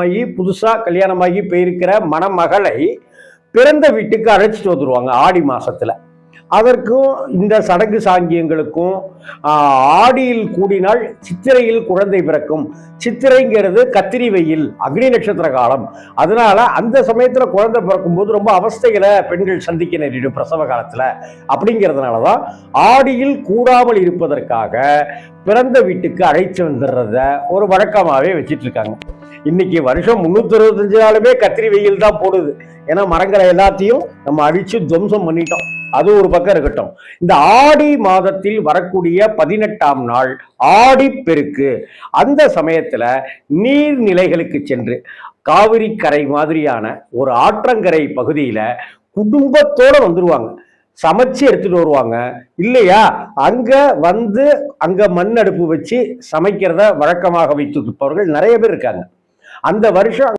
ஆகி புதுசாக கல்யாணமாகி போயிருக்கிற மணமகளை பிறந்த வீட்டுக்கு அழைச்சிட்டு வந்துருவாங்க ஆடி மாதத்தில் அதற்கும் இந்த சடங்கு சாங்கியங்களுக்கும் ஆடியில் கூடினால் சித்திரையில் குழந்தை பிறக்கும். சித்திரைங்கிறது கத்திரி வெயில் அக்னி நட்சத்திர காலம். அதனால அந்த சமயத்தில் குழந்தை பிறக்கும்போது ரொம்ப அவஸ்தைகளை பெண்கள் சந்திக்க நேரிடும் பிரசவ காலத்தில். அப்படிங்கிறதுனால தான் ஆடியில் கூடாமல் இருப்பதற்காக பிறந்த வீட்டுக்கு அழைச்சி வந்துடுறத ஒரு வழக்கமாகவே வச்சிட்டு இருக்காங்க இன்னைக்கு வருஷம் முன்னூத்தி அறுபத்தஞ்சு நாளுமே கத்திரி வெயில் தான் போடுது. ஏன்னா மரங்களை எல்லாத்தையும் நம்ம அழிச்சு துவம்சம் பண்ணிட்டோம். அது ஒரு பக்கம் இருக்கட்டும். இந்த ஆடி மாதத்தில் வரக்கூடிய பதினெட்டாம் நாள் ஆடி பெருக்கு அந்த சமயத்துல நீர்நிலைகளுக்கு சென்று காவிரி கரை மாதிரியான ஒரு ஆற்றங்கரை பகுதியில குடும்பத்தோட வந்துருவாங்க. சமைச்சு எடுத்துட்டு வருவாங்க. இல்லையா? அங்க வந்து அங்க மண் அடுப்பு வச்சு சமைக்கிறத வழக்கமாக வைத்திருப்பவர்கள் நிறைய பேர் இருக்காங்க. அந்த வருஷம்